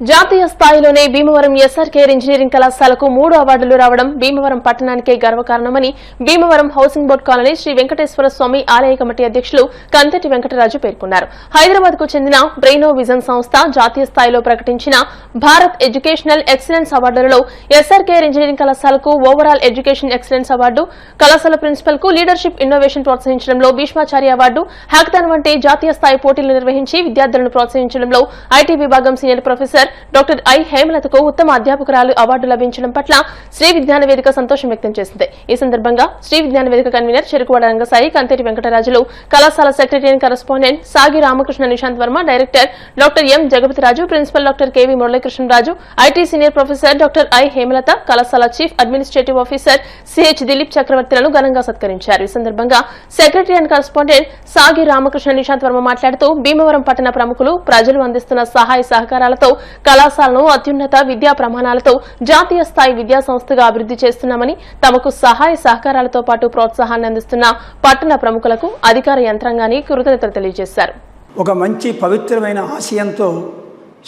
జాతీయ స్థాయిలోనే Bhimavaram SRKR engineering కళాశాలకు మూడు అవార్డులు రావడం భీమవరం పట్టణానికే గర్వకారణమని Bhimavaram housing board colony Sri Venkateswara Swami ఆలయ కమిటీ అధ్యక్షులు కంతటి వెంకటరాజు పేర్కొన్నారు. హైదరాబాద్కు చెందిన బ్రెయినో విజన్ సంస్థ జాతీయ స్థాయిలో ప్రకటించిన భారత్ ఎడ్యుకేషనల్ ఎక్సలెన్స్ అవార్డులలో ఎస్ఆర్కేఆర్ ఇంజనీరింగ్ కళాశాలకు ఓవరాల్ ఎడ్యుకేషన్ ఎక్సలెన్స్ అవార్డు కళాశాల ప్రిన్సిపల్కు లీడర్షిప్ ఇన్నోవేషన్ ప్రోత్సహించడంలో భీష్మాచార్య అవార్డు హ్యాక్థాన్ వంటి జాతీయ స్థాయి పోటీలు నిర్వహించి విద్యార్థులను ప్రోత్సహించడంలో ఐటీ విభాగం సీనియర్ ప్రొఫెసర్ డాక్టర్ ఐ హేమలతకు ఉత్తమ అధ్యాపకురాలు అవార్డు లభించడం పట్ల శ్రీ విజ్ఞాన వేదిక సంతోషం వ్యక్తం చేసింది. ఈ సందర్భంగా శ్రీ విజ్ఞాన వేదిక కన్వీనర్ చెరుకువాడ రంగసాయి కంతేటి వెంకటరాజులు కళాశాల secretary and correspondent Sagi Ramakrishna Nishant Varma director doctor M Jagapathiraju principal doctor KV Muralikrishnaraju IT senior professor doctor I Hemalatha కళాశాల chief administrative officer CH Dilip చక్రవర్తులను ఘనంగా సత్కరించారు. ఈ సందర్భంగా secretary and correspondent Sagi Ramakrishna Nishant Varma మాట్లాడుతూ భీమవరం పట్టణ ప్రముఖులు ప్రజలు అందిస్తున్న సహాయ సహకారాలతో కళాశాలను అత్యున్నత విద్యా ప్రమాణాలతో జాతీయ స్థాయి విద్యా సంస్థగా అభివృద్ధి చేస్తున్నామని తమకు సహాయ సహకారాలతో పాటు ప్రోత్సాహాన్ని అందిస్తున్న పట్టణ ప్రముఖులకు అధికార యంత్రాంగాన్ని కృతజ్ఞతలు తెలియజేశారు. ఒక మంచి పవిత్రమైన ఆశయంతో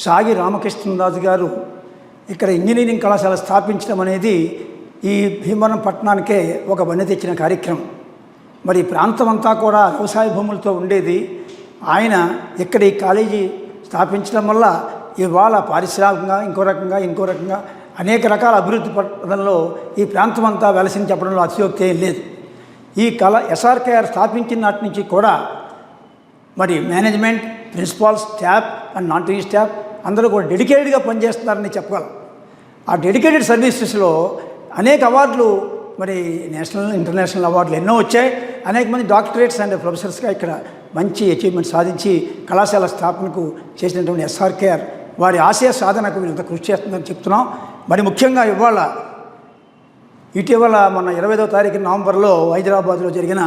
సాగి రామకృష్ణరాజు గారు ఇక్కడ ఇంజనీరింగ్ కళాశాల స్థాపించడం అనేది ఈ భీమవరం పట్టణానికే ఒక వన్నె తెచ్చిన కార్యక్రమం. మరి ప్రాంతం అంతా కూడా వ్యవసాయ భూములతో ఉండేది. ఆయన ఇక్కడ ఈ కాలేజీ స్థాపించడం వల్ల ఇవాళ పారిశ్రామికంగా ఇంకో రకంగా ఇంకో రకంగా అనేక రకాల అభివృద్ధి పథంలో ఈ ప్రాంతం అంతా వెలసింది చెప్పడంలో అతిశయోక్తి ఏం లేదు. ఈ కళ ఎస్ఆర్కేఆర్ స్థాపించిన నాటి నుంచి కూడా మరి management principal staff and non T staff అందరూ కూడా డెడికేటెడ్గా పనిచేస్తున్నారని చెప్పగలం. ఆ డెడికేటెడ్ సర్వీసెస్లో అనేక అవార్డులు మరి నేషనల్ ఇంటర్నేషనల్ అవార్డులు ఎన్నో వచ్చాయి. అనేక మంది డాక్టరేట్స్ అండ్ ప్రొఫెసర్స్గా ఇక్కడ మంచి అచీవ్మెంట్ సాధించి కళాశాల స్థాపనకు చేసినటువంటి ఎస్ఆర్కేఆర్ వారి ఆశయ సాధనకు వీళ్ళంత కృషి చేస్తుందని చెప్తున్నాం. మరి ముఖ్యంగా ఇవాళ ఇటీవల మన ఇరవైదో తారీఖు నవంబర్లో హైదరాబాద్లో జరిగిన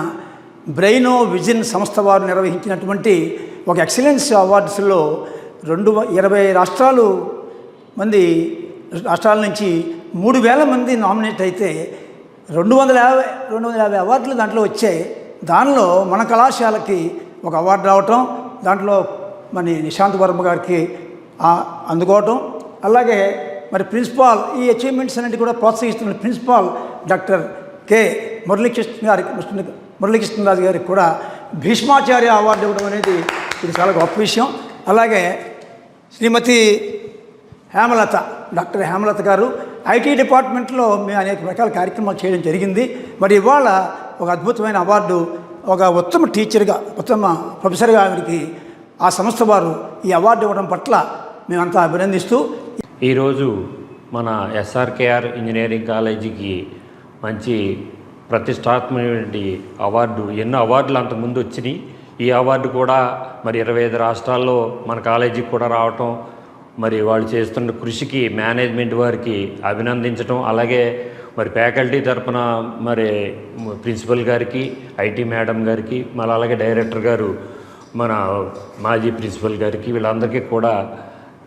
బ్రెయినో విజన్ సంస్థ వారు నిర్వహించినటువంటి ఒక ఎక్సలెన్స్ అవార్డ్స్లో రెండు వ- ఇరవై రాష్ట్రాలు మంది రాష్ట్రాల నుంచి మూడు వేల మంది నామినేట్ అయితే రెండు వందల యాభై రెండు వందల యాభై అవార్డులు దాంట్లో వచ్చాయి. దానిలో మన కళాశాలకి ఒక అవార్డు రావటం దాంట్లో మరి నిశాంత్ వర్మ గారికి అందుకోవటం. అలాగే మరి ప్రిన్సిపాల్ ఈ అచీవ్మెంట్స్ అనేది కూడా ప్రోత్సహిస్తున్న ప్రిన్సిపాల్ డాక్టర్ కె. మురళీకృష్ణ గారికి మురళీకృష్ణ మురళీకృష్ణరాజు గారికి కూడా భీష్మాచార్య అవార్డు ఇవ్వడం అనేది ఇది చాలా గొప్ప విషయం. అలాగే శ్రీమతి హేమలత డాక్టర్ హేమలత గారు ఐటీ డిపార్ట్మెంట్లో మేము అనేక రకాల కార్యక్రమాలు చేయడం జరిగింది. మరి ఇవాళ ఒక అద్భుతమైన అవార్డు ఒక ఉత్తమ టీచర్గా ఉత్తమ ప్రొఫెసర్గా ఆవిడికి ఆ సంస్థ వారు ఈ అవార్డు ఇవ్వడం పట్ల మేమంతా అభినందిస్తూ ఈరోజు మన ఎస్ఆర్కేఆర్ ఇంజనీరింగ్ కాలేజీకి మంచి ప్రతిష్టాత్మకమైనటువంటి అవార్డు ఎన్నో అవార్డులు అంతకుముందు వచ్చినాయి. ఈ అవార్డు కూడా మరి ఇరవై ఐదు రాష్ట్రాల్లో మన కాలేజీకి కూడా రావటం మరి వాళ్ళు చేస్తున్న కృషికి మేనేజ్మెంట్ వారికి అభినందించడం అలాగే మరి ఫ్యాకల్టీ తరపున మరి ప్రిన్సిపల్ గారికి ఐటీ మేడం గారికి మళ్ళీ అలాగే డైరెక్టర్ గారు మన మాజీ ప్రిన్సిపల్ గారికి వీళ్ళందరికీ కూడా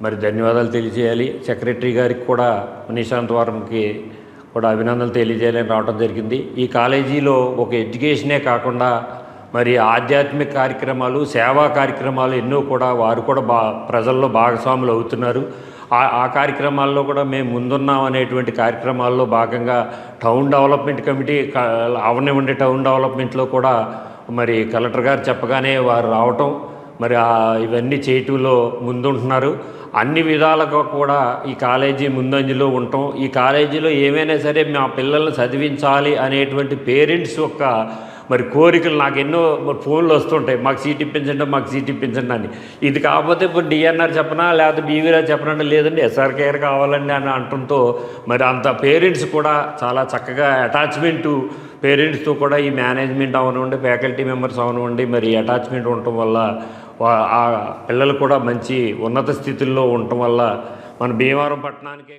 మరి ధన్యవాదాలు తెలియజేయాలి. సెక్రటరీ గారికి కూడా నిశాంత్ వారంకి కూడా అభినందనలు తెలియజేయాలని రావడం జరిగింది. ఈ కాలేజీలో ఒక ఎడ్యుకేషనే కాకుండా మరి ఆధ్యాత్మిక కార్యక్రమాలు సేవా కార్యక్రమాలు ఎన్నో కూడా వారు కూడా బా ప్రజల్లో భాగస్వాములు అవుతున్నారు. ఆ ఆ కార్యక్రమాల్లో కూడా మేము ముందున్నాం అనేటువంటి కార్యక్రమాల్లో భాగంగా టౌన్ డెవలప్మెంట్ కమిటీ అవనివ్వండి టౌన్ డెవలప్మెంట్లో కూడా మరి కలెక్టర్ గారు చెప్పగానే వారు రావటం మరి ఇవన్నీ చేయటంలో ముందుంటున్నారు. అన్ని విధాలుగా కూడా ఈ కాలేజీ ముందంజలో ఉండటం ఈ కాలేజీలో ఏమైనా సరే మా పిల్లల్ని చదివించాలి అనేటువంటి పేరెంట్స్ యొక్క మరి కోరికలు నాకు ఎన్నో మరి ఫోన్లు వస్తుంటాయి. మాకు సీట్ ఇప్పించండి మాకు సీట్ ఇప్పించండి అని. ఇది కాకపోతే ఇప్పుడు డిఎన్ఆర్ చెప్పనా లేకపోతే బీవీఆర్ చెప్పనండి లేదండి ఎస్ఆర్కేఆర్ కావాలండి అని అంటంతో మరి అంత పేరెంట్స్ కూడా చాలా చక్కగా అటాచ్మెంటు పేరెంట్స్తో కూడా ఈ మేనేజ్మెంట్ అవనివ్వండి ఫ్యాకల్టీ మెంబర్స్ అవనివ్వండి మరి అటాచ్మెంట్ ఉండటం వల్ల ఆ పిల్లలు కూడా మంచి ఉన్నత స్థితుల్లో ఉండటం వల్ల మన భీమవరం పట్టణానికే